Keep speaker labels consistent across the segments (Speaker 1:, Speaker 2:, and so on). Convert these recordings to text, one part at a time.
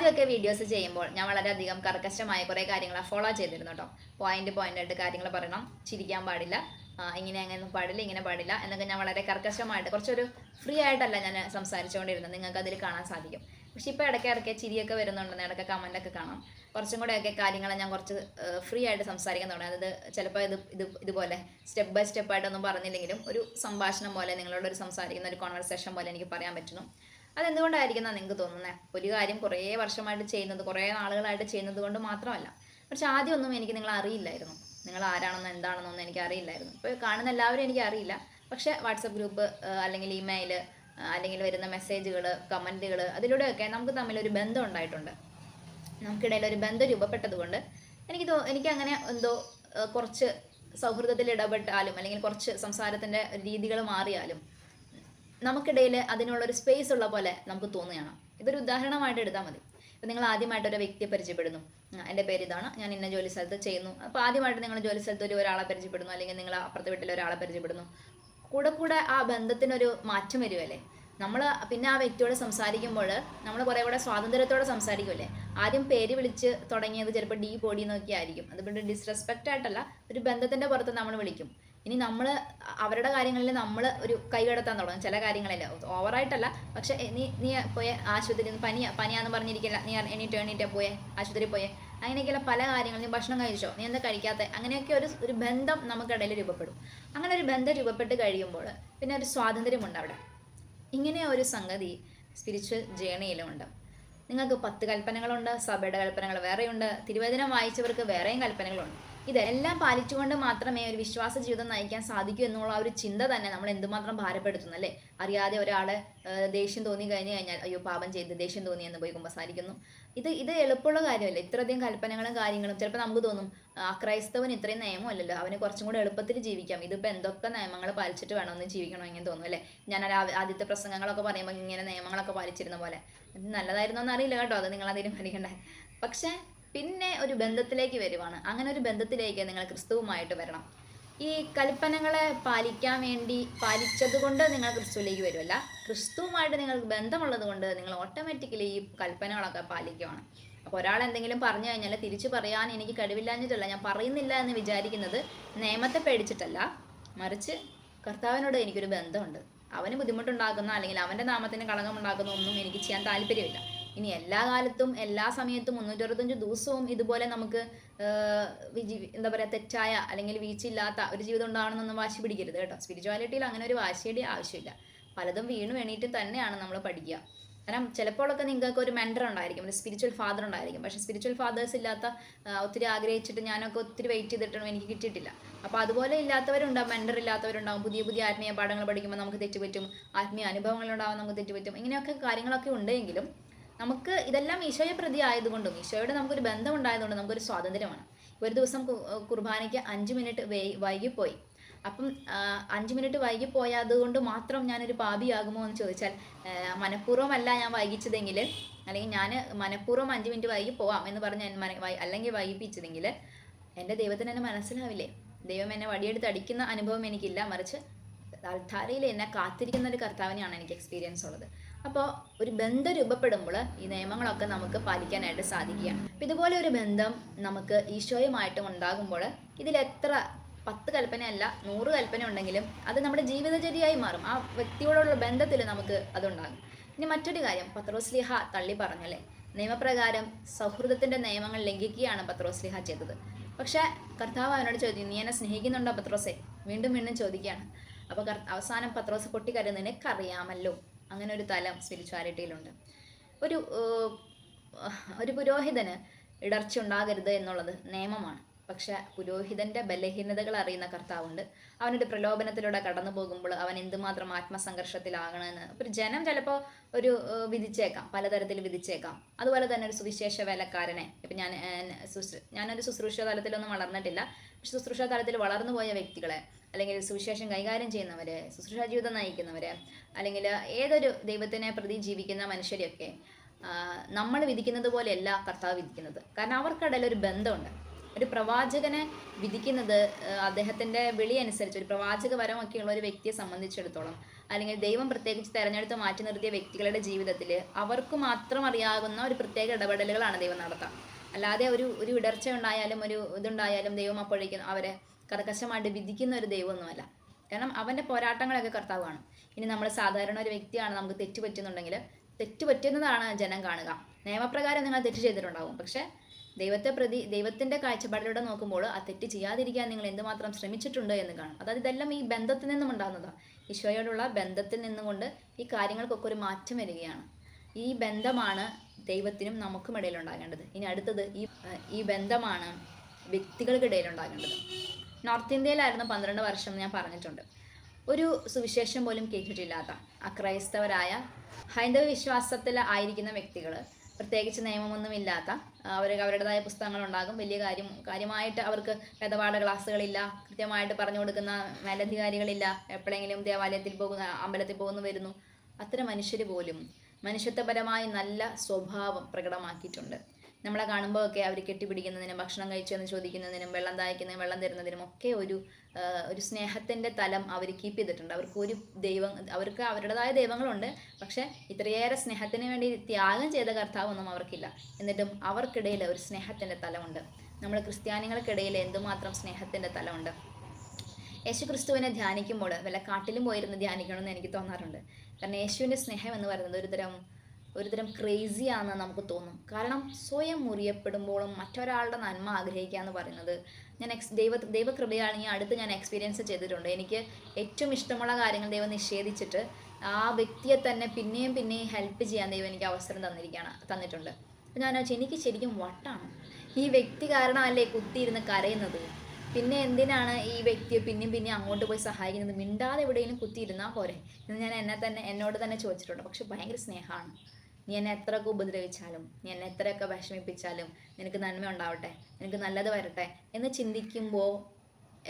Speaker 1: ആദ്യമൊക്കെ വീഡിയോസ് ചെയ്യുമ്പോൾ ഞാൻ വളരെയധികം കർക്കശമായ കുറേ കാര്യങ്ങൾ ഫോളോ ചെയ്തിരുന്നു കേട്ടോ പോയിന്റ് പോയിന്റ് ആയിട്ട് കാര്യങ്ങൾ പറയണം. ചിരിക്കാൻ പാടില്ല. ഇങ്ങനെ അങ്ങനെ പാടില്ല ഇങ്ങനെ പാടില്ല എന്നൊക്കെ ഞാൻ വളരെ കർക്കശമായിട്ട് കുറച്ചൊരു ഫ്രീ ആയിട്ടല്ല ഞാൻ സംസാരിച്ചുകൊണ്ടിരുന്നത് നിങ്ങൾക്ക് അതിൽ കാണാൻ സാധിക്കും. പക്ഷെ ഇപ്പോൾ ഇടയ്ക്ക് ഇടയ്ക്ക് ചിരിയൊക്കെ വരുന്നുണ്ടെന്ന് ഇടയ്ക്ക് കമന്റൊക്കെ കാണാം. കുറച്ചും കൂടെയൊക്കെ കാര്യങ്ങൾ ഞാൻ കുറച്ച് ഫ്രീ ആയിട്ട് സംസാരിക്കാൻ തുടങ്ങി. അതായത് ചിലപ്പോൾ ഇത് ഇത് ഇതുപോലെ സ്റ്റെപ്പ് ബൈ സ്റ്റെപ്പ് ആയിട്ടൊന്നും പറഞ്ഞില്ലെങ്കിലും ഒരു സംഭാഷണം പോലെ നിങ്ങളോട് ഒരു സംസാരിക്കുന്ന ഒരു കോൺവെർസേഷൻ പോലെ എനിക്ക് പറയാൻ പറ്റുന്നു. അതെന്തുകൊണ്ടായിരിക്കും എന്നാണ് നിങ്ങൾക്ക് തോന്നുന്നത് ഒരു കാര്യം കുറേ വർഷമായിട്ട് ചെയ്യുന്നത് കുറേ നാളുകളായിട്ട് ചെയ്യുന്നത് കൊണ്ട് മാത്രമല്ല. പക്ഷെ ആദ്യമൊന്നും എനിക്ക് നിങ്ങൾ അറിയില്ലായിരുന്നു. നിങ്ങൾ ആരാണെന്നോ എന്താണെന്നൊന്നും എനിക്ക് അറിയില്ലായിരുന്നു. ഇപ്പോൾ കാണുന്ന എല്ലാവരും എനിക്ക് അറിയില്ല. പക്ഷേ വാട്സപ്പ് ഗ്രൂപ്പ് അല്ലെങ്കിൽ ഇമെയിൽ അല്ലെങ്കിൽ വരുന്ന മെസ്സേജുകൾ കമന്റുകൾ അതിലൂടെയൊക്കെ നമുക്ക് തമ്മിൽ ഒരു ബന്ധം ഉണ്ടായിട്ടുണ്ട്. നമുക്കിടയിൽ ഒരു ബന്ധം രൂപപ്പെട്ടതുകൊണ്ട് എനിക്ക് തോ എനിക്ക് അങ്ങനെ എന്തോ കുറച്ച് സൗഹൃദത്തിൽ ഇടപെട്ടാലും അല്ലെങ്കിൽ കുറച്ച് സംസാരത്തിന്റെ രീതികൾ മാറിയാലും നമുക്കിടയിൽ അതിനുള്ളൊരു സ്പേസ് ഉള്ള പോലെ നമുക്ക് തോന്നുകയാണ് ഇതൊരു ഉദാഹരണമായിട്ട് എടുത്താൽ മതി. ഇപ്പം നിങ്ങൾ ആദ്യമായിട്ട് ഒരു വ്യക്തിയെ പരിചയപ്പെടുന്നു. എന്റെ പേര് ഇതാണ്. ഞാൻ ഇന്ന ജോലി സ്ഥലത്ത് ചെയ്യുന്നു. അപ്പോൾ ആദ്യമായിട്ട് നിങ്ങൾ ജോലി സ്ഥലത്ത് ഒരു ഒരാളെ പരിചയപ്പെടുന്നു. അല്ലെങ്കിൽ നിങ്ങൾ അപ്പുറത്തെ വീട്ടിൽ ഒരാളെ പരിചയപ്പെടുന്നു. കൂടെ കൂടെ ആ ബന്ധത്തിനൊരു മാറ്റം വരുമല്ലേ നമ്മൾ പിന്നെ ആ വ്യക്തിയോട് സംസാരിക്കുമ്പോൾ നമ്മൾ കുറേ കൂടെ സ്വാതന്ത്ര്യത്തോടെ സംസാരിക്കുമല്ലേ ആദ്യം പേര് വിളിച്ച് തുടങ്ങിയത് ചിലപ്പോൾ ഡീ ബോഡി നോക്കിയായിരിക്കും അതുകൊണ്ട് ഡിസ്റെസ്പെക്റ്റ് ആയിട്ടല്ല ഒരു ബന്ധത്തിന്റെ പുറത്ത് നമ്മൾ വിളിക്കും. ഇനി നമ്മൾ അവരുടെ കാര്യങ്ങളിൽ നമ്മൾ ഒരു കൈകടത്താൻ തുടങ്ങും. ചില കാര്യങ്ങളിൽ ഓവറായിട്ടല്ല. പക്ഷെ നീ നീ പോയ ആശുപത്രിയിൽ നിന്ന് പനി പനിയാന്ന് പറഞ്ഞിരിക്കില്ല. നീ എണീറ്റ് എണീറ്റ് പോയെ ആശുപത്രി പോയെ. അങ്ങനെയൊക്കെയുള്ള പല കാര്യങ്ങളും നീ ഭക്ഷണം കഴിച്ചോ? നീ എന്താ കഴിക്കാത്ത? അങ്ങനെയൊക്കെ ഒരു ഒരു ബന്ധം നമുക്കിടയിൽ രൂപപ്പെടും. അങ്ങനെ ഒരു ബന്ധം രൂപപ്പെട്ട് കഴിയുമ്പോൾ പിന്നെ ഒരു സ്വാതന്ത്ര്യമുണ്ട് അവിടെ. ഇങ്ങനെ ഒരു സംഗതി സ്പിരിച്വൽ ജേണിയിലുമുണ്ട് നിങ്ങൾക്ക് പത്ത് കൽപ്പനകളുണ്ട് സഭയുടെ കൽപ്പനകൾ വേറെയുണ്ട് തിരുവചനം വായിച്ചവർക്ക് വേറെയും കൽപ്പനകളുണ്ട്. ഇതെല്ലാം പാലിച്ചുകൊണ്ട് മാത്രമേ ഒരു വിശ്വാസ ജീവിതം നയിക്കാൻ സാധിക്കൂ എന്നുള്ള ഒരു ചിന്ത തന്നെ നമ്മൾ എന്തുമാത്രം ഭാരപ്പെടുത്തുന്നു അല്ലേ? അറിയാതെ ഒരാളെ ദേഷ്യം തോന്നി കഴിഞ്ഞു കഴിഞ്ഞാൽ അയ്യോ പാപം ചെയ്ത് ദേഷ്യം തോന്നി എന്ന് പോയി കുമ്പസാരിക്കുന്നു. ഇത് ഇത് എളുപ്പമുള്ള കാര്യമല്ല? ഇത്രയധികം കൽപ്പനകളും കാര്യങ്ങളും ചിലപ്പോൾ നമുക്ക് തോന്നും ആ ക്രൈസ്തവന് ഇത്രയും നിയമമല്ലല്ലോ അവന് കുറച്ചും കൂടെ എളുപ്പത്തിൽ ജീവിക്കാം. ഇതിപ്പോൾ എന്തൊക്കെ നിയമങ്ങൾ പാലിച്ചിട്ട് വേണം ഒന്ന് ജീവിക്കണമെങ്കിൽ തോന്നും അല്ലേ? ഞാൻ ആദ്യത്തെ പ്രസംഗങ്ങളൊക്കെ പറയുമ്പോൾ ഇങ്ങനെ നിയമങ്ങളൊക്കെ പാലിച്ചിരുന്ന പോലെ. നല്ലതായിരുന്നോ എന്നറിയില്ല കേട്ടോ അത് അതിന് പഠിക്കണ്ടേ പക്ഷേ പിന്നെ ഒരു ബന്ധത്തിലേക്ക് വരുവാണ്. അങ്ങനെ ഒരു ബന്ധത്തിലേക്ക് നിങ്ങൾ ക്രിസ്തുവുമായിട്ട് വരണം. ഈ കൽപ്പനകളെ പാലിക്കാൻ വേണ്ടി പാലിച്ചത് കൊണ്ട് നിങ്ങൾ ക്രിസ്തുവിലേക്ക് വരുമല്ല ക്രിസ്തുവുമായിട്ട് നിങ്ങൾക്ക് ബന്ധമുള്ളത് കൊണ്ട് നിങ്ങൾ ഓട്ടോമാറ്റിക്കലി ഈ കൽപ്പനകളൊക്കെ പാലിക്കുവാണ്. അപ്പോൾ ഒരാൾ എന്തെങ്കിലും പറഞ്ഞു കഴിഞ്ഞാൽ തിരിച്ചു പറയാൻ എനിക്ക് കഴിവില്ലാഞ്ഞിട്ടല്ല ഞാൻ പറയുന്നില്ല എന്ന് വിചാരിക്കുന്നത് നിയമത്തെ പേടിച്ചിട്ടല്ല. മറിച്ച് കർത്താവിനോട് എനിക്കൊരു ബന്ധമുണ്ട്. അവന് ബുദ്ധിമുട്ടുണ്ടാക്കുന്ന അല്ലെങ്കിൽ അവന്റെ നാമത്തിന് കളങ്കമുണ്ടാക്കുന്ന ഒന്നും എനിക്ക് ചെയ്യാൻ താല്പര്യമില്ല. ഇനി എല്ലാ കാലത്തും എല്ലാ സമയത്തും മുന്നൂറ്ററുപത്തഞ്ച് ദിവസവും ഇതുപോലെ നമുക്ക് എന്താ പറയുക തെറ്റായ അല്ലെങ്കിൽ വീഴ്ചയില്ലാത്ത ഒരു ജീവിതം ഉണ്ടാവണമെന്നൊന്നും വാശി പിടിക്കരുത് കേട്ടോ. സ്പിരിച്വാലിറ്റിയിൽ അങ്ങനെ ഒരു വാശിയുടെ ആവശ്യമില്ല. പലതും വീണു വേണിയിട്ട് തന്നെയാണ് നമ്മൾ പഠിക്കുക. കാരണം ചിലപ്പോഴൊക്കെ നിങ്ങൾക്ക് ഒരു മെൻഡർ ഉണ്ടായിരിക്കും ഒരു സ്പിരിച്വൽ ഫാദർ ഉണ്ടായിരിക്കും. പക്ഷേ സ്പിരിച്വൽ ഫാദേഴ്സ് ഇല്ലാത്ത ഒത്തിരി ആഗ്രഹിച്ചിട്ട് ഞാനൊക്കെ ഒത്തിരി വെയിറ്റ് ചെയ്തിട്ടും എനിക്ക് കിട്ടിയിട്ടില്ല. അപ്പോൾ അതുപോലെ ഇല്ലാത്തവരുണ്ടാവും മെൻഡർ ഇല്ലാത്തവരുണ്ടാവും പുതിയ പുതിയ ആത്മീയ പാഠങ്ങൾ പഠിക്കുമ്പോൾ നമുക്ക് തെറ്റുപറ്റും ആത്മീയ അനുഭവങ്ങളുണ്ടാവും നമുക്ക് തെറ്റുപറ്റും ഇങ്ങനെയൊക്കെ കാര്യങ്ങളൊക്കെ ഉണ്ടെങ്കിലും നമുക്ക് ഇതെല്ലാം ഈശോയെ പ്രതി ആയതുകൊണ്ടും ഈശോയോട് നമുക്കൊരു ബന്ധം ഉണ്ടായതുകൊണ്ടും നമുക്കൊരു സ്വാതന്ത്ര്യമാണ്. ഒരു ദിവസം കുർബാനയ്ക്ക് അഞ്ച് മിനിറ്റ് വൈകിപ്പോയി. അപ്പം അഞ്ച് മിനിറ്റ് വൈകിപ്പോയതുകൊണ്ട് മാത്രം ഞാനൊരു പാപിയാകുമോ എന്ന് ചോദിച്ചാൽ മനഃപൂർവമല്ല ഞാൻ വൈകിച്ചതെങ്കിൽ അല്ലെങ്കിൽ ഞാൻ മനഃപൂർവം അഞ്ച് മിനിറ്റ് വൈകി പോവാം എന്ന് പറഞ്ഞ് അല്ലെങ്കിൽ വൈകിപ്പിച്ചതെങ്കിൽ എന്റെ ദൈവത്തിന് എന്നെ മനസ്സിലാവില്ലേ? ദൈവം എന്നെ വടിയെടുത്ത് അടിക്കുന്ന അനുഭവം എനിക്കില്ല. മറിച്ച് അൽധാരയിൽ എന്നെ കാത്തിരിക്കുന്ന ഒരു കർത്താവിനെയാണ് എനിക്ക് എക്സ്പീരിയൻസ് ഉള്ളത്. അപ്പോൾ ഒരു ബന്ധം രൂപപ്പെടുമ്പോൾ ഈ നിയമങ്ങളൊക്കെ നമുക്ക് പാലിക്കാനായിട്ട് സാധിക്കുകയാണ് അപ്പം ഇതുപോലെ ഒരു ബന്ധം നമുക്ക് ഈശോയുമായിട്ടും ഉണ്ടാകുമ്പോൾ ഇതിലെത്ര പത്ത് കൽപ്പനയല്ല നൂറ് കൽപ്പന ഉണ്ടെങ്കിലും അത് നമ്മുടെ ജീവിതചര്യയായി മാറും. ആ വ്യക്തിയോടുള്ള ബന്ധത്തിൽ നമുക്ക് അതുണ്ടാകും. ഇനി മറ്റൊരു കാര്യം പത്രോസ്ലിഹ തള്ളി പറഞ്ഞല്ലേ? നിയമപ്രകാരം സൗഹൃദത്തിന്റെ നിയമങ്ങൾ ലംഘിക്കുകയാണ് പത്രോസ്ലിഹ ചെയ്തത്. പക്ഷേ കർത്താവ് അവനോട് ചോദിക്കും നീ എന്നെ സ്നേഹിക്കുന്നുണ്ടോ പത്രോസെ? വീണ്ടും വീണ്ടും ചോദിക്കുകയാണ്. അപ്പോൾ അവസാനം പത്രോസ് പൊട്ടിക്കരുത് നിനക്കറിയാമല്ലോ. അങ്ങനെ ഒരു തലം സ്പിരിച്വാലിറ്റിയിലുണ്ട് ഒരു ഒരു പുരോഹിതന് ഇടർച്ച ഉണ്ടാകരുത് എന്നുള്ളത് നിയമമാണ്. പക്ഷെ പുരോഹിതന്റെ ബലഹീനതകൾ അറിയുന്ന കർത്താവുണ്ട്. അവനൊരു പ്രലോഭനത്തിലൂടെ കടന്നു പോകുമ്പോൾ അവൻ എന്തുമാത്രം ആത്മസംഘർഷത്തിലാകണമെന്ന് ഒരു ജനം ചിലപ്പോൾ ഒരു വിധിച്ചേക്കാം. പലതരത്തിൽ വിധിച്ചേക്കാം. അതുപോലെ തന്നെ ഒരു സുവിശേഷ വേലക്കാരനെ. ഇപ്പം ഞാൻ ഞാനൊരു ശുശ്രൂഷ തലത്തിലൊന്നും വളർന്നിട്ടില്ല. പക്ഷെ ശുശ്രൂഷ തലത്തിൽ വളർന്നു പോയ വ്യക്തികളെ അല്ലെങ്കിൽ സുവിശേഷം കൈകാര്യം ചെയ്യുന്നവര് ശുശ്രൂഷ ജീവിതം നയിക്കുന്നവര് അല്ലെങ്കിൽ ഏതൊരു ദൈവത്തിനെ പ്രതി ജീവിക്കുന്ന മനുഷ്യരെയൊക്കെ നമ്മൾ വിധിക്കുന്നത് പോലെയല്ല കർത്താവ് വിധിക്കുന്നത്. കാരണം അവർക്കിടയിൽ ഒരു ബന്ധമുണ്ട്. ഒരു പ്രവാചകനെ വിധിക്കുന്നത് അദ്ദേഹത്തിന്റെ വിളി അനുസരിച്ച് ഒരു പ്രവാചക വരമൊക്കെയുള്ള ഒരു വ്യക്തിയെ സംബന്ധിച്ചിടത്തോളം അല്ലെങ്കിൽ ദൈവം പ്രത്യേകിച്ച് തെരഞ്ഞെടുത്ത് മാറ്റി നിർത്തിയ വ്യക്തികളുടെ ജീവിതത്തിൽ അവർക്ക് മാത്രം അറിയാവുന്ന ഒരു പ്രത്യേക ഇടപെടലുകളാണ് ദൈവം നടത്താം. അല്ലാതെ ഒരു ഒരു ഇടർച്ച ഉണ്ടായാലും ഒരു ഇതുണ്ടായാലും ദൈവം അപ്പോഴേക്കും അവരെ കർക്കശമായിട്ട് വിധിക്കുന്ന ഒരു ദൈവമൊന്നുമല്ല. കാരണം അവന്റെ പോരാട്ടങ്ങളൊക്കെ കർത്താവാണ് ഇനി നമ്മൾ സാധാരണ ഒരു വ്യക്തിയാണ് നമുക്ക് തെറ്റ് പറ്റുന്നുണ്ടെങ്കിൽ തെറ്റ് പറ്റുന്നതാണ് ജനം കാണുക. നിയമപ്രകാരം നിങ്ങൾ തെറ്റ് ചെയ്തിട്ടുണ്ടാവും. പക്ഷേ ദൈവത്തെ പ്രതി ദൈവത്തിന്റെ കാഴ്ചപ്പാടിലൂടെ നോക്കുമ്പോൾ ആ തെറ്റ് ചെയ്യാതിരിക്കാൻ നിങ്ങൾ എന്തുമാത്രം ശ്രമിച്ചിട്ടുണ്ട് എന്ന് കാണും. അതായത് ഇതെല്ലാം ഈ ബന്ധത്തിൽ നിന്നും ഉണ്ടാകുന്നതാണ് ഈശോയോടുള്ള ബന്ധത്തിൽ നിന്നുകൊണ്ട് ഈ കാര്യങ്ങൾക്കൊക്കെ ഒരു മാറ്റം വരികയാണ്. ഈ ബന്ധമാണ് ദൈവത്തിനും നമുക്കും ഇടയിൽ ഉണ്ടാകേണ്ടത്. ഇനി അടുത്തത് ഈ ഈ ബന്ധമാണ് വ്യക്തികൾക്കിടയിൽ ഉണ്ടാകേണ്ടത്. നോർത്ത് ഇന്ത്യയിലായിരുന്നു പന്ത്രണ്ട് വർഷം ഞാൻ പറഞ്ഞിട്ടുണ്ട്. ഒരു സുവിശേഷം പോലും കേട്ടിട്ടില്ലാത്ത അക്രൈസ്തവരായ ഹൈന്ദവ വിശ്വാസത്തിൽ ആയിരിക്കുന്ന വ്യക്തികൾ പ്രത്യേകിച്ച് നിയമമൊന്നുമില്ലാത്ത അവർ അവരുടേതായ പുസ്തകങ്ങളുണ്ടാകും. വലിയ കാര്യം കാര്യമായിട്ട് അവർക്ക് വേദപാഠ ക്ലാസ്സുകളില്ല കൃത്യമായിട്ട് പറഞ്ഞു കൊടുക്കുന്ന മേലധികാരികളില്ല. എപ്പോഴെങ്കിലും ദേവാലയത്തിൽ പോകുന്ന അമ്പലത്തിൽ പോകുന്നു വരുന്നു. അത്തരം മനുഷ്യർ പോലും മനുഷ്യത്വപരമായി നല്ല സ്വഭാവം പ്രകടമാക്കിയിട്ടുണ്ട്. നമ്മളെ കാണുമ്പോൾ ഒക്കെ അവർ കെട്ടിപ്പിടിക്കുന്നതിനും ഭക്ഷണം കഴിച്ചു എന്ന് ചോദിക്കുന്നതിനും വെള്ളം ദാഹിക്കുന്നതിനും വെള്ളം തരുന്നതിനും ഒക്കെ ഒരു ഒരു സ്നേഹത്തിന്റെ തലം അവർ കീപ്പ് ചെയ്തിട്ടുണ്ട്. അവർക്ക് ഒരു ദൈവം അവർക്ക് അവരുടേതായ ദൈവങ്ങളുണ്ട്. പക്ഷേ ഇത്രയേറെ സ്നേഹത്തിന് വേണ്ടി ത്യാഗം ചെയ്ത കർത്താവൊന്നും അവർക്കില്ല. എന്നിട്ടും അവർക്കിടയിൽ ഒരു സ്നേഹത്തിന്റെ തലമുണ്ട്. നമ്മൾ ക്രിസ്ത്യാനികൾക്കിടയിൽ എന്തുമാത്രം സ്നേഹത്തിന്റെ തലമുണ്ട്? യേശു ക്രിസ്തുവിനെ ധ്യാനിക്കുമ്പോൾ വല്ല കാട്ടിലും പോയിരുന്ന് ധ്യാനിക്കണമെന്ന് എനിക്ക് തോന്നാറുണ്ട്. കാരണം യേശുവിന്റെ സ്നേഹം എന്ന് പറയുന്നത് ഒരുതരം ഒരുതരം ക്രേസി ആണെന്ന് നമുക്ക് തോന്നും. കാരണം സ്വയം മുറിയപ്പെടുമ്പോഴും മറ്റൊരാളുടെ നന്മ ആഗ്രഹിക്കുക എന്ന് പറയുന്നത് ഞാൻ എക്സ് ദൈവ ദൈവകൃപയാണെങ്കിൽ അടുത്ത് ഞാൻ എക്സ്പീരിയൻസ് ചെയ്തിട്ടുണ്ട്. എനിക്ക് ഏറ്റവും ഇഷ്ടമുള്ള കാര്യങ്ങൾ ദൈവം നിഷേധിച്ചിട്ട് ആ വ്യക്തിയെ തന്നെ പിന്നെയും പിന്നെയും ഹെൽപ്പ് ചെയ്യാൻ ദൈവം എനിക്ക് അവസരം തന്നിരിക്കുകയാണ് തന്നിട്ടുണ്ട്. അപ്പോൾ ഞാൻ വെച്ചാൽ എനിക്ക് ശരിക്കും വട്ടാണ്. ഈ വ്യക്തി കാരണമല്ലേ കുത്തിയിരുന്ന് കരയുന്നത്? പിന്നെ എന്തിനാണ് ഈ വ്യക്തിയെ പിന്നെയും പിന്നെയും അങ്ങോട്ട് പോയി സഹായിക്കുന്നത്? മിണ്ടാതെ എവിടെയെങ്കിലും കുത്തിയിരുന്നാൽ പോരെ? എന്ന് ഞാൻ എന്നെ തന്നെ എന്നോട് തന്നെ ചോദിച്ചിട്ടുണ്ട്. പക്ഷെ ഭയങ്കര സ്നേഹമാണ്. നീ എന്നെ എത്രയൊക്കെ ഉപദ്രവിച്ചാലും നീ എന്നെ എത്രയൊക്കെ വിഷമിപ്പിച്ചാലും നിനക്ക് നന്മ ഉണ്ടാവട്ടെ നിനക്ക് നല്ലത് വരട്ടെ എന്ന് ചിന്തിക്കുമ്പോൾ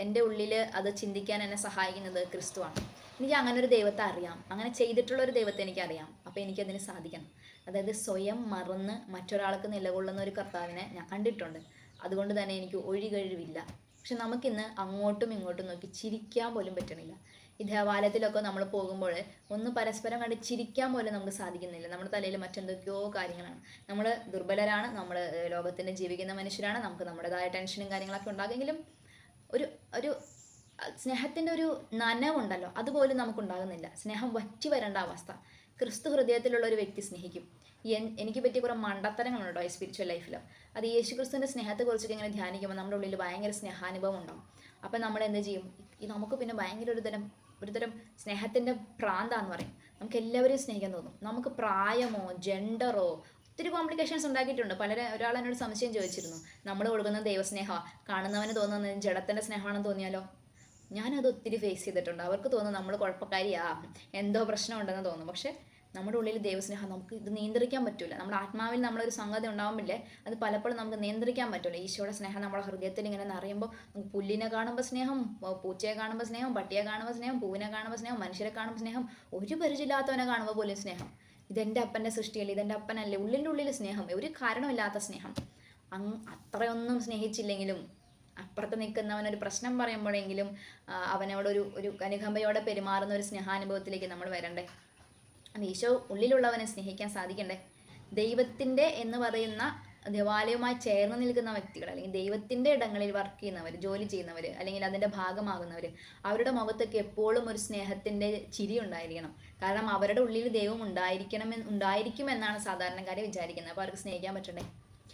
Speaker 1: എന്റെ ഉള്ളിൽ അത് ചിന്തിക്കാൻ എന്നെ സഹായിക്കുന്നത് ക്രിസ്തുവാണ്. എനിക്ക് അങ്ങനെ ഒരു ദൈവത്തെ അറിയാം. അങ്ങനെ ചെയ്തിട്ടുള്ള ഒരു ദൈവത്തെ എനിക്കറിയാം. അപ്പോൾ എനിക്കതിന് സാധിക്കണം. അതായത് സ്വയം മറന്ന് മറ്റൊരാൾക്ക് നിലകൊള്ളുന്ന ഒരു കർത്താവിനെ ഞാൻ കണ്ടിട്ടുണ്ട്. അതുകൊണ്ട് തന്നെ എനിക്ക് ഒഴികഴിവില്ല. പക്ഷെ നമുക്കിന്ന് അങ്ങോട്ടും ഇങ്ങോട്ടും നോക്കി ചിരിക്കാൻ പോലും പറ്റണില്ല. ഈ ദേവാലയത്തിലൊക്കെ നമ്മൾ പോകുമ്പോൾ ഒന്ന് പരസ്പരം കണ്ട് ചിരിക്കാൻ പോലും നമുക്ക് സാധിക്കുന്നില്ല. നമ്മുടെ തലയിൽ മറ്റെന്തൊക്കെയോ കാര്യങ്ങളാണ്. നമ്മൾ ദുർബലരാണ് നമ്മൾ ലോകത്തിന്റെ ജീവിക്കുന്ന മനുഷ്യരാണ് നമുക്ക് നമ്മുടേതായ ടെൻഷനും കാര്യങ്ങളൊക്കെ ഉണ്ടാകുമെങ്കിലും ഒരു ഒരു സ്നേഹത്തിന്റെ ഒരു നനവുണ്ടല്ലോ അതുപോലും നമുക്കുണ്ടാകുന്നില്ല. സ്നേഹം വറ്റി വരേണ്ട അവസ്ഥ. ക്രിസ്തു ഹൃദയത്തിലുള്ള ഒരു വ്യക്തി സ്നേഹിക്കും. എൻ- എനിക്ക് പറ്റിയ കുറേ മണ്ടത്തരങ്ങളുണ്ടോ ഈ സ്പിരിച്വൽ ലൈഫിൽ അത് യേശു ക്രിസ്തുവിന്റെ സ്നേഹത്തെക്കുറിച്ചൊക്കെ ഇങ്ങനെ ധ്യാനിക്കുമ്പോൾ നമ്മുടെ ഉള്ളിൽ ഭയങ്കര സ്നേഹാനുഭവം ഉണ്ടാവും. അപ്പം നമ്മൾ എന്ത് ചെയ്യും? നമുക്ക് പിന്നെ ഭയങ്കര ഒരു തരം ഒരു തരം സ്നേഹത്തിന്റെ പ്രാന്താന്ന് പറയും. നമുക്ക് എല്ലാവരെയും സ്നേഹിക്കാൻ തോന്നും. നമുക്ക് പ്രായമോ ജെൻഡറോ ഒത്തിരി കോംപ്ലിക്കേഷൻസ് ഉണ്ടാക്കിയിട്ടുണ്ട്. പലരെ ഒരാൾ എന്നോട് സംശയം ചോദിച്ചിരുന്നു. നമ്മൾ കൊടുക്കുന്ന ദൈവസ്നേഹമാണ് കാണുന്നവന് തോന്നുന്നത് ജഡത്തിന്റെ സ്നേഹമാണെന്ന് തോന്നിയാലോ? ഞാനത് ഒത്തിരി ഫേസ് ചെയ്തിട്ടുണ്ട്. അവർക്ക് തോന്നും നമ്മൾ കുഴപ്പക്കാരിയാ. എന്തോ പ്രശ്നമുണ്ടെന്ന് തോന്നും. പക്ഷേ നമ്മുടെ ഉള്ളിൽ ദൈവസ്നേഹം നമുക്ക് ഇത് നിയന്ത്രിക്കാൻ പറ്റില്ല നമ്മുടെ ആത്മാവിൽ നമ്മളൊരു സംഗതി ഉണ്ടാകുമ്പില്ലേ അത് പലപ്പോഴും നമുക്ക് നിയന്ത്രിക്കാൻ പറ്റില്ല ഈശോയുടെ സ്നേഹം നമ്മുടെ ഹൃദയത്തിൽ ഇങ്ങനെ നിറയുമ്പോൾ നമുക്ക് പുല്ലിനെ കാണുമ്പോൾ സ്നേഹം പൂച്ചയെ കാണുമ്പോൾ സ്നേഹം പട്ടിയെ കാണുമ്പോൾ സ്നേഹം പൂവിനെ കാണുമ്പോൾ സ്നേഹം മനുഷ്യരെ കാണുമ്പോൾ സ്നേഹം ഒരു പരിചയമില്ലാത്തവനെ കാണുമ്പോൾ പോലും സ്നേഹം. ഇതെന്റെ അപ്പന്റെ സൃഷ്ടിയല്ലേ? ഇതെന്റെ അപ്പനല്ലേ? ഉള്ളിന്റെ ഉള്ളിൽ സ്നേഹം ഒരു കാരണമില്ലാത്ത സ്നേഹം. അങ് അത്രയൊന്നും സ്നേഹിച്ചില്ലെങ്കിലും അപ്പുറത്ത് നിൽക്കുന്നവനൊരു പ്രശ്നം പറയുമ്പോഴെങ്കിലും അവനോടൊരു ഒരു കനുകമ്പയോടെ പെരുമാറുന്ന ഒരു സ്നേഹാനുഭവത്തിലേക്ക് നമ്മൾ വരണ്ടേ? അത് ഈശോ ഉള്ളിലുള്ളവനെ സ്നേഹിക്കാൻ സാധിക്കണ്ടേ? ദൈവത്തിന്റെ എന്ന് പറയുന്ന ദേവാലയവുമായി ചേർന്ന് നിൽക്കുന്ന വ്യക്തികൾ അല്ലെങ്കിൽ ദൈവത്തിന്റെ ഇടങ്ങളിൽ വർക്ക് ചെയ്യുന്നവർ ജോലി ചെയ്യുന്നവർ അല്ലെങ്കിൽ അതിന്റെ ഭാഗമാകുന്നവർ അവരുടെ മുഖത്തൊക്കെ എപ്പോഴും ഒരു സ്നേഹത്തിന്റെ ചിരി ഉണ്ടായിരിക്കണം. കാരണം അവരുടെ ഉള്ളിൽ ദൈവം ഉണ്ടായിരിക്കണം ഉണ്ടായിരിക്കും എന്നാണ് സാധാരണക്കാരെ വിചാരിക്കുന്നത്. അപ്പോൾ അവർക്ക് സ്നേഹിക്കാൻ പറ്റണ്ടേ?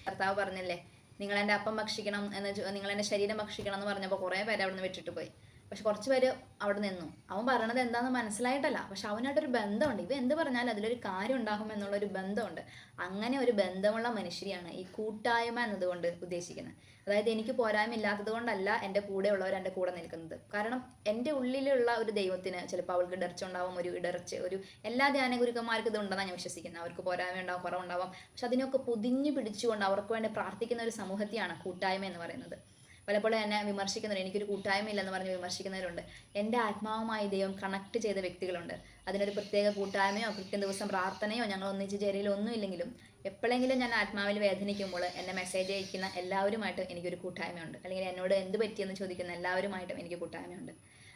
Speaker 1: കർത്താവ് പറഞ്ഞല്ലേ നിങ്ങൾ എന്റെ അപ്പം ഭക്ഷിക്കണം എന്ന് നിങ്ങൾ എന്റെ ശരീരം ഭക്ഷിക്കണം എന്ന് പറഞ്ഞപ്പോൾ കുറേ പേര് അവിടെ നിന്ന് വിട്ടിട്ട് പോയി. പക്ഷെ കുറച്ച് പേര് അവിടെ നിന്നു. അവൻ പറയണത് എന്താണെന്ന് മനസ്സിലായിട്ടല്ല. പക്ഷെ അവനായിട്ടൊരു ബന്ധമുണ്ട്. ഇവ എന്ത് പറഞ്ഞാലും അതിലൊരു കാര്യം ഉണ്ടാകും എന്നുള്ള ഒരു ബന്ധമുണ്ട്. അങ്ങനെ ഒരു ബന്ധമുള്ള മനുഷ്യരെയാണ് ഈ കൂട്ടായ്മ എന്നതുകൊണ്ട് ഉദ്ദേശിക്കുന്നത്. അതായത് എനിക്ക് പോരായ്മ ഇല്ലാത്തത് കൊണ്ടല്ല എന്റെ കൂടെയുള്ളവർ എന്റെ കൂടെ നിൽക്കുന്നത്. കാരണം എന്റെ ഉള്ളിലുള്ള ഒരു ദൈവത്തിന് ചിലപ്പോൾ അവൾക്ക് ഇടർച്ച ഉണ്ടാവും ഒരു ഇടർച്ച ഒരു എല്ലാ ധ്യാന ഗുരുക്കന്മാർക്കും ഇത് ഉണ്ടെന്നാണ് ഞാൻ വിശ്വസിക്കുന്നത്. അവർക്ക് പോരായ്മ ഉണ്ടാവും കുറവുണ്ടാവാം. പക്ഷെ അതിനൊക്കെ പൊതിഞ്ഞു പിടിച്ചുകൊണ്ട് അവർക്ക് വേണ്ടി പ്രാർത്ഥിക്കുന്ന ഒരു സമൂഹത്തെയാണ് കൂട്ടായ്മ എന്ന് പറയുന്നത്. പലപ്പോഴും എന്നെ വിമർശിക്കുന്നവർ എനിക്കൊരു കൂട്ടായ്മ ഇല്ലെന്ന് പറഞ്ഞ് വിമർശിക്കുന്നവരുണ്ട്. എന്റെ ആത്മാവുമായി ദൈവം കണക്ട് ചെയ്ത വ്യക്തികളുണ്ട്. അതിനൊരു പ്രത്യേക കൂട്ടായ്മയോ കൃത്യം ദിവസം പ്രാർത്ഥനയോ ഞങ്ങൾ ഒന്നിച്ച് ചേരയിലോ ഒന്നും ഇല്ലെങ്കിലും എപ്പോഴെങ്കിലും ഞാൻ ആത്മാവിൽ വേദനിക്കുമ്പോൾ എന്നെ മെസ്സേജ് അയക്കുന്ന എല്ലാവരുമായിട്ട് എനിക്കൊരു കൂട്ടായ്മയുണ്ട്. അല്ലെങ്കിൽ എന്നോട് എന്ത് പറ്റിയെന്ന് ചോദിക്കുന്ന എല്ലാവരുമായിട്ടും എനിക്ക് കൂട്ടായ്മയുണ്ട്.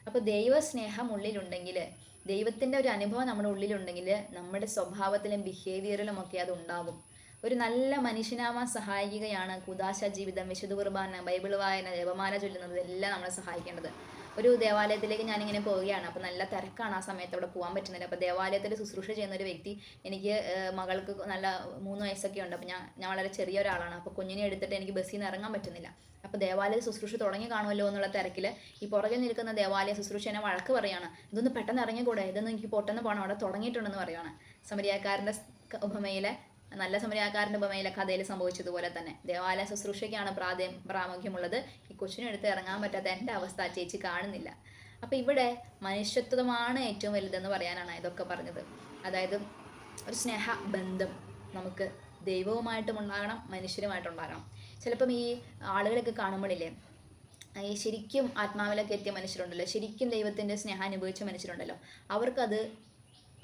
Speaker 1: അപ്പോൾ ദൈവസ്നേഹം ഉള്ളിലുണ്ടെങ്കിൽ ദൈവത്തിന്റെ ഒരു അനുഭവം നമ്മുടെ ഉള്ളിലുണ്ടെങ്കിൽ നമ്മുടെ സ്വഭാവത്തിലും ബിഹേവിയറിലും ഒക്കെ അത് ഉണ്ടാകും. ഒരു നല്ല മനുഷ്യനാവാൻ സഹായിക്കുകയാണ് കുദാശ ജീവിതം വിശുദ്ധ കുർബാന ബൈബിൾ വായന ജപമാല ചൊല്ലുന്നത് എല്ലാം നമ്മളെ സഹായിക്കേണ്ടത്. ഒരു ദേവാലയത്തിലേക്ക് ഞാനിങ്ങനെ പോവുകയാണ്. അപ്പോൾ നല്ല തിരക്കാണ് ആ സമയത്ത് അവിടെ പോകാൻ പറ്റുന്നില്ല അപ്പോൾ ദേവാലയത്തിൽ ശുശ്രൂഷ ചെയ്യുന്ന ഒരു വ്യക്തി എനിക്ക് മകൾക്ക് നല്ല മൂന്ന് വയസ്സൊക്കെ ഉണ്ട്. അപ്പോൾ ഞാൻ ഞാൻ വളരെ ചെറിയ ഒരാളാണ്. അപ്പോൾ കുഞ്ഞിനെ എടുത്തിട്ട് എനിക്ക് ബസ്സിൽ നിന്ന് ഇറങ്ങാൻ പറ്റുന്നില്ല. അപ്പോൾ ദേവാലയ ശുശ്രൂഷ തുടങ്ങി കാണുമല്ലോ എന്നുള്ള തിരക്കിൽ ഈ പുറകിൽ നിൽക്കുന്ന ദേവാലയ ശുശ്രൂഷ എന്നെ വഴക്ക് പറയാണ്. ഇതൊന്ന് പെട്ടെന്ന് ഇറങ്ങിക്കൂടെ? ഇതൊന്നും എനിക്ക് പൊട്ടെന്ന് പോകണം അവിടെ തുടങ്ങിയിട്ടുണ്ടെന്ന് പറയുകയാണ് സമരിയാക്കാരന്റെ ഉപമയിലെ നല്ല സമരക്കാരന്റെ ഉപമയിലെ കഥയിൽ സംഭവിച്ചതുപോലെ തന്നെ. ദേവാലയ ശുശ്രൂഷയ്ക്കാണ് പ്രാധാ പ്രാമുഖ്യമുള്ളത്. ഈ കൊച്ചിനെടുത്ത് ഇറങ്ങാൻ പറ്റാത്ത എന്റെ അവസ്ഥ ചേച്ചി കാണുന്നില്ല. അപ്പം ഇവിടെ മനുഷ്യത്വമാണ് ഏറ്റവും വലുതെന്ന് പറയാനാണ് ഇതൊക്കെ പറഞ്ഞത്. അതായത് ഒരു സ്നേഹ ബന്ധം നമുക്ക് ദൈവവുമായിട്ടും ഉണ്ടാകണം മനുഷ്യരുമായിട്ടുണ്ടാകണം ചിലപ്പം ഈ ആളുകളൊക്കെ കാണുമ്പോഴില്ലേ ഈ ശരിക്കും ആത്മാവിലൊക്കെ എത്തിയ മനുഷ്യരുണ്ടല്ലോ. ശരിക്കും ദൈവത്തിന്റെ സ്നേഹം അനുഭവിച്ച മനുഷ്യരുണ്ടല്ലോ. അവർക്കത്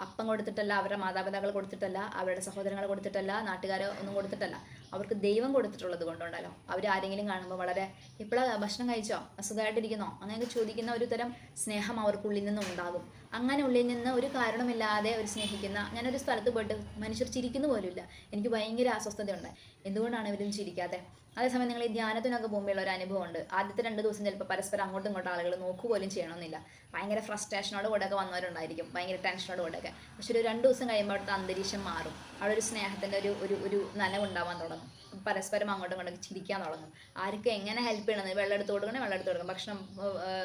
Speaker 1: അപ്പം കൊടുത്തിട്ടല്ല അവരുടെ മാതാപിതാക്കൾ കൊടുത്തിട്ടല്ല അവരുടെ സഹോദരങ്ങൾ കൊടുത്തിട്ടല്ല നാട്ടുകാർ ഒന്നും കൊടുത്തിട്ടല്ല. അവർക്ക് ദൈവം കൊടുത്തിട്ടുള്ളത് കൊണ്ടുണ്ടല്ലോ. അവർ ആരെങ്കിലും കാണുമ്പോൾ വളരെ ഇപ്പോഴാ ഭക്ഷണം കഴിച്ചോ? അസുഖമായിട്ടിരിക്കുന്നോ? അങ്ങനെയൊക്കെ ചോദിക്കുന്ന ഒരു തരം സ്നേഹം അവർക്കുള്ളിൽ നിന്ന് ഉണ്ടാകും. അങ്ങനെ ഉള്ളിൽ നിന്ന് ഒരു കാരണമില്ലാതെ ഒരു സ്നേഹിക്കുന്ന ഞാനൊരു സ്ഥലത്ത് പോയിട്ട് മനുഷ്യർ ചിരിക്കുന്ന പോലുമില്ല. എനിക്ക് ഭയങ്കര അസ്വസ്ഥതയുണ്ട്. എന്തുകൊണ്ടാണ് ഇവരും ചിരിക്കാതെ അതേസമയം നിങ്ങൾ ഈ ധ്യാനത്തിനൊക്കെ പോകുമ്പോഴുള്ള ഒരു അനുഭവമുണ്ട്. ആദ്യത്തെ രണ്ട് ദിവസം ചിലപ്പോൾ പരസ്പരം അങ്ങോട്ടും ഇങ്ങോട്ടും ആളുകൾ നോക്കുപോലും ചെയ്യണമെന്നില്ല. ഭയങ്കര ഫ്രസ്ട്രേഷനോട് കൂടെയൊക്കെ വന്നവരുണ്ടായിരിക്കും. ഭയങ്കര ടെൻഷനോട് കൂടെയൊക്കെ. പക്ഷെ ഒരു രണ്ട് ദിവസം കഴിയുമ്പോൾ അവിടുത്തെ അന്തരീക്ഷം മാറും. അവിടെ ഒരു സ്നേഹത്തിന്റെ ഒരു ഒരു ഒരു നനവുണ്ടാവാൻ തുടങ്ങും. പരസ്പരം അങ്ങോട്ടും ഇങ്ങോട്ടും ചിരിക്കാൻ തുടങ്ങും. ആർക്ക് എങ്ങനെ ഹെൽപ്പ് ചെയ്യണമെന്ന് വെള്ളം എടുത്ത് കൊടുക്കണേ വെള്ളം എടുത്ത് കൊടുക്കണം ഭക്ഷണം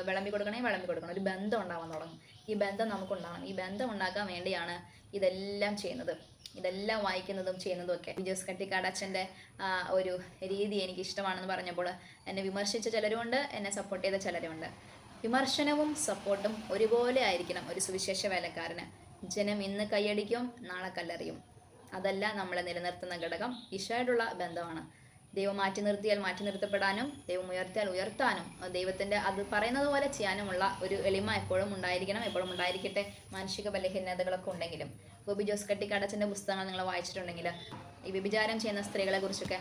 Speaker 1: വിളമ്പി കൊടുക്കണേ വിളമ്പി കൊടുക്കണം. ഒരു ബന്ധം ഉണ്ടാവാൻ തുടങ്ങും. ഈ ബന്ധം നമുക്കുണ്ടാകണം ഈ ബന്ധം ഉണ്ടാക്കാൻ വേണ്ടിയാണ് ഇതെല്ലാം ചെയ്യുന്നത്. ഇതെല്ലാം വായിക്കുന്നതും ചെയ്യുന്നതും ഒക്കെ. ജോസ് കട്ടിക്കാട് അച്ഛന്റെ ഒരു രീതി എനിക്ക് ഇഷ്ടമാണെന്ന് പറഞ്ഞപ്പോൾ എന്നെ വിമർശിച്ച ചിലരുമുണ്ട് എന്നെ സപ്പോർട്ട് ചെയ്ത ചിലരുമുണ്ട്. വിമർശനവും സപ്പോർട്ടും ഒരുപോലെ ആയിരിക്കണം ഒരു സുവിശേഷ വേലക്കാരന്. ജനം ഇന്ന് കൈയടിക്കും നാളെ കല്ലെറിയും. അതല്ല നമ്മളെ നിലനിർത്തുന്ന ഘടകം. ഈശോയോടുള്ള ബന്ധമാണ്. ദൈവം മാറ്റി നിർത്തിയാൽ മാറ്റി നിർത്തപ്പെടാനും ദൈവം ഉയർത്തിയാൽ ഉയർത്താനും ദൈവത്തിന്റെ അത് പറയുന്നത് പോലെ ചെയ്യാനുമുള്ള ഒരു എളിമ എപ്പോഴും ഉണ്ടായിരിക്കണം എപ്പോഴും ഉണ്ടായിരിക്കട്ടെ മാനസിക ബലഹീനതകളൊക്കെ ഉണ്ടെങ്കിലും. ഗോപി ജോസ് കട്ടിക്കാടച്ചന്റെ പുസ്തകങ്ങൾ നിങ്ങൾ വായിച്ചിട്ടുണ്ടെങ്കിൽ ഈ വ്യഭിചാരം ചെയ്യുന്ന സ്ത്രീകളെ കുറിച്ചൊക്കെ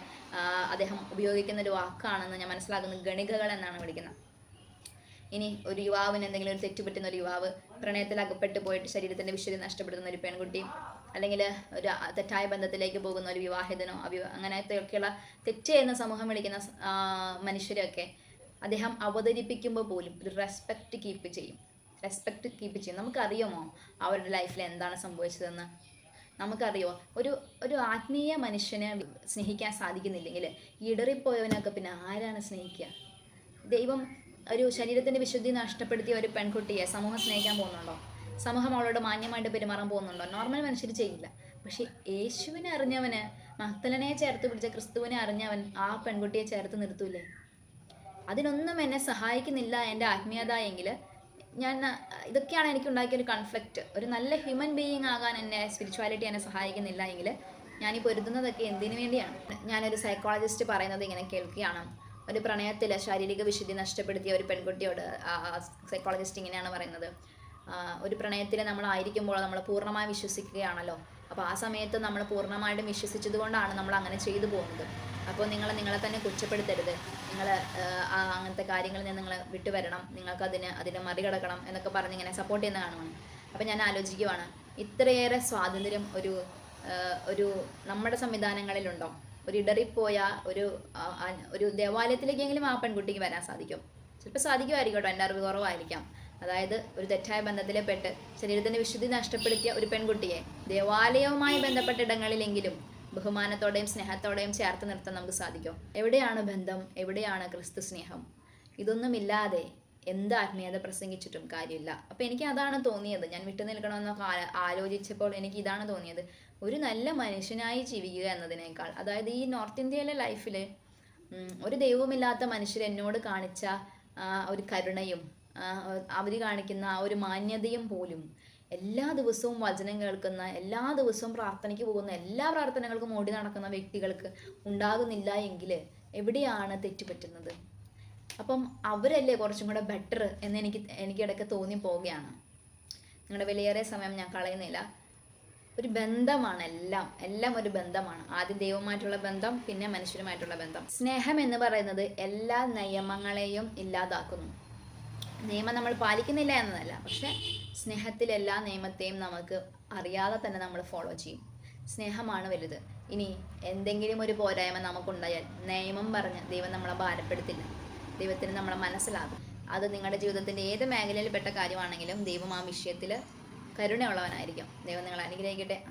Speaker 1: അദ്ദേഹം ഉപയോഗിക്കുന്ന ഒരു വാക്കാണെന്ന് ഞാൻ മനസ്സിലാക്കുന്നത് ഗണികകൾ എന്നാണ് വിളിക്കുന്നത്. ഇനി ഒരു യുവാവിന് എന്തെങ്കിലും ഒരു തെറ്റ് പറ്റുന്ന ഒരു യുവാവ് പ്രണയത്തിൽ അകപ്പെട്ട് പോയിട്ട് ശരീരത്തിന്റെ വിശുദ്ധി നഷ്ടപ്പെടുന്ന ഒരു പെൺകുട്ടി അല്ലെങ്കിൽ ഒരു തെറ്റായ ബന്ധത്തിലേക്ക് പോകുന്ന ഒരു വിവാഹിതനോ അവിവാ അങ്ങനത്തെയൊക്കെയുള്ള തെറ്റ് ചെയ്യുന്ന സമൂഹം വിളിക്കുന്ന മനുഷ്യരെയൊക്കെ അദ്ദേഹം അവതരിപ്പിക്കുമ്പോൾ പോലും ഒരു റെസ്പെക്റ്റ് കീപ്പ് ചെയ്യും. റെസ്പെക്റ്റ് കീപ്പ് ചെയ്യും. നമുക്കറിയാമോ അവരുടെ ലൈഫിൽ എന്താണ് സംഭവിച്ചതെന്ന്? നമുക്കറിയോ ഒരു ഒരു ആത്മീയ മനുഷ്യനെ സ്നേഹിക്കാൻ സാധിക്കുന്നില്ലെങ്കിൽ ഇടറിപ്പോയവനൊക്കെ പിന്നെ ആരാണ് സ്നേഹിക്കുക? ദൈവം ഒരു ശരീരത്തിന്റെ വിശുദ്ധി നഷ്ടപ്പെടുത്തിയ ഒരു പെൺകുട്ടിയെ സമൂഹം സ്നേഹിക്കാൻ പോകുന്നുണ്ടോ? സമൂഹം അവളോട് മാന്യമായിട്ട് പെരുമാറാൻ പോകുന്നുണ്ടോ? നോർമൽ മനുഷ്യർ ചെയ്യില്ല. പക്ഷേ യേശുവിനെ അറിഞ്ഞവന് മക്തലനെ ചേർത്ത് പിടിച്ച ക്രിസ്തുവിനെ അറിഞ്ഞവൻ ആ പെൺകുട്ടിയെ ചേർത്ത് നിർത്തൂലേ? അതിനൊന്നും എന്നെ സഹായിക്കുന്നില്ല എന്റെ ആത്മീയത എങ്കിൽ ഞാൻ ഇതൊക്കെയാണ് എനിക്ക് ഉണ്ടാക്കിയ ഒരു കൺഫ്ലിക്റ്റ് ഒരു നല്ല ഹ്യൂമൻ ബീയിങ് ആകാൻ എന്നെ സ്പിരിച്വാലിറ്റി എന്നെ സഹായിക്കുന്നില്ല എങ്കിൽ ഞാൻ ഈ പൊരുതുന്നതൊക്കെ എന്തിനു വേണ്ടിയാണ്? ഞാനൊരു സൈക്കോളജിസ്റ്റ് പറയുന്നത് ഇങ്ങനെ കേൾക്കുകയാണ്. ഒരു പ്രണയത്തിൽ ശാരീരിക വിശുദ്ധി നഷ്ടപ്പെടുത്തിയ ഒരു പെൺകുട്ടിയോട് സൈക്കോളജിസ്റ്റ് ഇങ്ങനെയാണ് പറയുന്നത്. ഒരു പ്രണയത്തിൽ നമ്മളായിരിക്കുമ്പോൾ നമ്മൾ പൂർണമായി വിശ്വസിക്കുകയാണല്ലോ. അപ്പോൾ ആ സമയത്ത് നമ്മൾ പൂർണമായിട്ടും വിശ്വസിച്ചത് കൊണ്ടാണ് നമ്മൾ അങ്ങനെ ചെയ്തു പോകുന്നത്. അപ്പോൾ നിങ്ങൾ നിങ്ങളെ തന്നെ കുറ്റപ്പെടുത്തരുത്. നിങ്ങൾ അങ്ങനത്തെ കാര്യങ്ങളിൽ നിന്ന് നിങ്ങൾ വിട്ടുവരണം. നിങ്ങൾക്ക് അതിന് മറികടക്കണം എന്നൊക്കെ പറഞ്ഞ് ഇങ്ങനെ സപ്പോർട്ട് ചെയ്യുന്ന കാണുവാണ്. അപ്പോൾ ഞാൻ ആലോചിക്കുവാണ് ഇത്രയേറെ സ്വാതന്ത്ര്യം ഒരു ഒരു നമ്മുടെ സംവിധാനങ്ങളിലുണ്ടോ? ഒരു ഇടറിപ്പോയ ഒരു ഒരു ദേവാലയത്തിലേക്കെങ്കിലും ആ പെൺകുട്ടിക്ക് വരാൻ സാധിക്കും. ചിലപ്പോൾ സാധിക്കുമായിരിക്കും കേട്ടോ എന്റെ അറിവ് കുറവായിരിക്കാം. അതായത് ഒരു തെറ്റായ ബന്ധത്തിൽ പെട്ട് ശരീരത്തിന്റെ വിശുദ്ധി നഷ്ടപ്പെടുത്തിയ ഒരു പെൺകുട്ടിയെ ദേവാലയവുമായി ബന്ധപ്പെട്ട ഇടങ്ങളിലെങ്കിലും ബഹുമാനത്തോടെയും സ്നേഹത്തോടെയും ചേർത്ത് നിർത്താൻ നമുക്ക് സാധിക്കും. എവിടെയാണ് ബന്ധം? എവിടെയാണ് ക്രിസ്തു സ്നേഹം? ഇതൊന്നുമില്ലാതെ എന്ത് ആത്മീയത പ്രസംഗിച്ചിട്ടും കാര്യമില്ല. അപ്പം എനിക്ക് അതാണ് തോന്നിയത്. ഞാൻ വിട്ടു നിൽക്കണമെന്നൊക്കെ ആലോചിച്ചപ്പോൾ എനിക്ക് ഇതാണ് തോന്നിയത്. ഒരു നല്ല മനുഷ്യനായി ജീവിക്കുക എന്നതിനേക്കാൾ അതായത് ഈ നോർത്ത് ഇന്ത്യയിലെ ലൈഫിൽ ഒരു ദൈവമില്ലാത്ത മനുഷ്യർ എന്നോട് കാണിച്ച ഒരു കരുണയും അവർ കാണിക്കുന്ന ആ ഒരു മാന്യതയും പോലും എല്ലാ ദിവസവും വചനം കേൾക്കുന്ന എല്ലാ ദിവസവും പ്രാർത്ഥനയ്ക്ക് പോകുന്ന എല്ലാ പ്രാർത്ഥനകൾക്കും ഓടി നടക്കുന്ന വ്യക്തികൾക്ക് ഉണ്ടാകുന്നില്ല എങ്കിൽ എവിടെയാണ് തെറ്റുപറ്റുന്നത് അപ്പം അവരല്ലേ കുറച്ചും കൂടെ ബെറ്റർ എന്ന് എനിക്ക് എനിക്കിടയ്ക്ക് തോന്നി പോവുകയാണ്. നിങ്ങളുടെ വിലയേറെ സമയം ഞാൻ കളയുന്നില്ല. ഒരു ബന്ധമാണ് എല്ലാം എല്ലാം ഒരു ബന്ധമാണ്. ആദ്യം ദൈവമായിട്ടുള്ള ബന്ധം പിന്നെ മനുഷ്യരുമായിട്ടുള്ള ബന്ധം. സ്നേഹം എന്ന് പറയുന്നത് എല്ലാ നിയമങ്ങളെയും ഇല്ലാതാക്കുന്നു. നിയമം നമ്മൾ പാലിക്കുന്നില്ല എന്നതല്ല. പക്ഷെ സ്നേഹത്തിൽ എല്ലാ നിയമത്തെയും നമുക്ക് അറിയാതെ തന്നെ നമ്മൾ ഫോളോ ചെയ്യും. സ്നേഹമാണ് വലുത്. ഇനി എന്തെങ്കിലും ഒരു പോരായ്മ നമുക്കുണ്ടായാൽ നിയമം പറഞ്ഞ് ദൈവം നമ്മളെ ഭാരപ്പെടുത്തില്ല. ദൈവത്തിന് നമ്മളെ മനസ്സിലാകും. അത് നിങ്ങളുടെ ജീവിതത്തിന്റെ ഏത് മേഖലയിൽപ്പെട്ട കാര്യമാണെങ്കിലും ദൈവം ആ വിഷയത്തിൽ കരുണയുള്ളവനായിരിക്കും. ദൈവം നിങ്ങളെ അനുഗ്രഹിക്കട്ടെ.